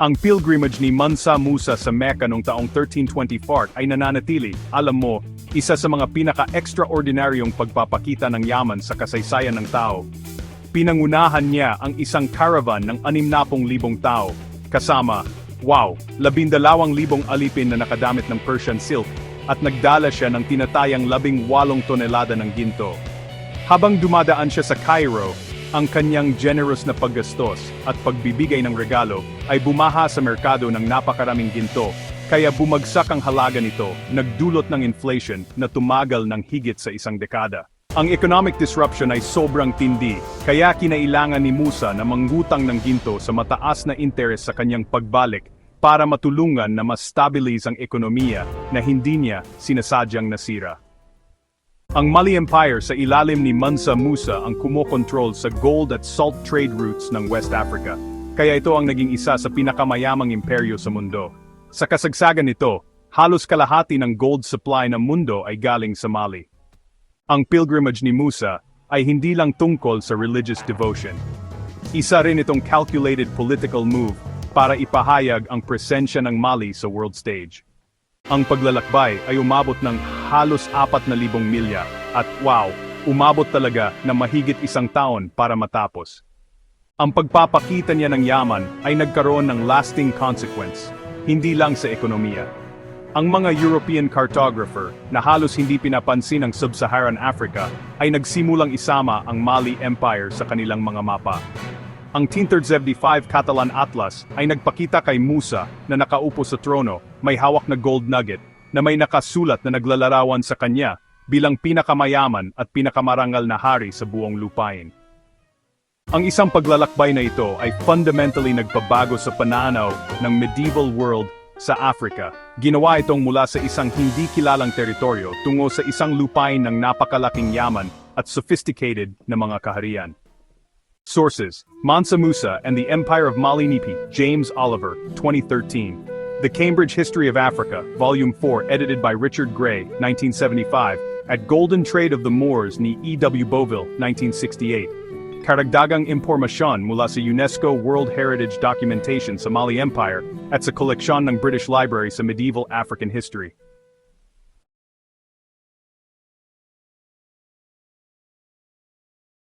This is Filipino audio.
Ang pilgrimage ni Mansa Musa sa Mecca noong taong 1324 ay nananatili, alam mo, isa sa mga pinaka-extraordinaryong pagpapakita ng yaman sa kasaysayan ng tao. Pinangunahan niya ang isang caravan ng 60,000 tao, kasama, wow, 12,000 alipin na nakadamit ng Persian silk, at nagdala siya ng tinatayang 18 tonelada ng ginto. Habang dumadaan siya sa Cairo, ang kanyang generous na paggastos at pagbibigay ng regalo ay bumaha sa merkado ng napakaraming ginto, kaya bumagsak ang halaga nito, nagdulot ng inflation na tumagal ng higit sa isang dekada. Ang economic disruption ay sobrang tindi, kaya kinailangan ni Musa na manggutang ng ginto sa mataas na interes sa kanyang pagbalik para matulungan na mas stabilize ang ekonomiya na hindi niya sinasadyang nasira. Ang Mali Empire sa ilalim ni Mansa Musa ang kumokontrol sa gold at salt trade routes ng West Africa, kaya ito ang naging isa sa pinakamayamang imperyo sa mundo. Sa kasagsagan nito, halos kalahati ng gold supply ng mundo ay galing sa Mali. Ang pilgrimage ni Musa ay hindi lang tungkol sa religious devotion. Isa rin itong calculated political move para ipahayag ang presensya ng Mali sa world stage. Ang paglalakbay ay umabot ng halos 4,000 milya at wow, umabot talaga na mahigit isang taon para matapos. Ang pagpapakita niya ng yaman ay nagkaroon ng lasting consequence, hindi lang sa ekonomiya. Ang mga European cartographer na halos hindi pinapansin ang Sub-Saharan Africa ay nagsimulang isama ang Mali Empire sa kanilang mga mapa. Ang 1375 Catalan Atlas ay nagpakita kay Musa na nakaupo sa trono, may hawak na gold nugget, na may nakasulat na naglalarawan sa kanya bilang pinakamayaman at pinakamarangal na hari sa buong lupain. Ang isang paglalakbay na ito ay fundamentally nagpabago sa pananaw ng medieval world sa Africa. Ginawa itong mula sa isang hindi kilalang teritoryo tungo sa isang lupain ng napakalaking yaman at sophisticated na mga kaharian. Sources, Mansa Musa and the Empire of Malinipi, James Oliver, 2013. The Cambridge History of Africa, Volume 4, edited by Richard Gray, 1975, at Golden Trade of the Moors ni E. W. Boville, 1968. Karagdagang impormasyon mula sa UNESCO World Heritage Documentation Somali Empire at sa koleksyon ng British Library sa Medieval African History.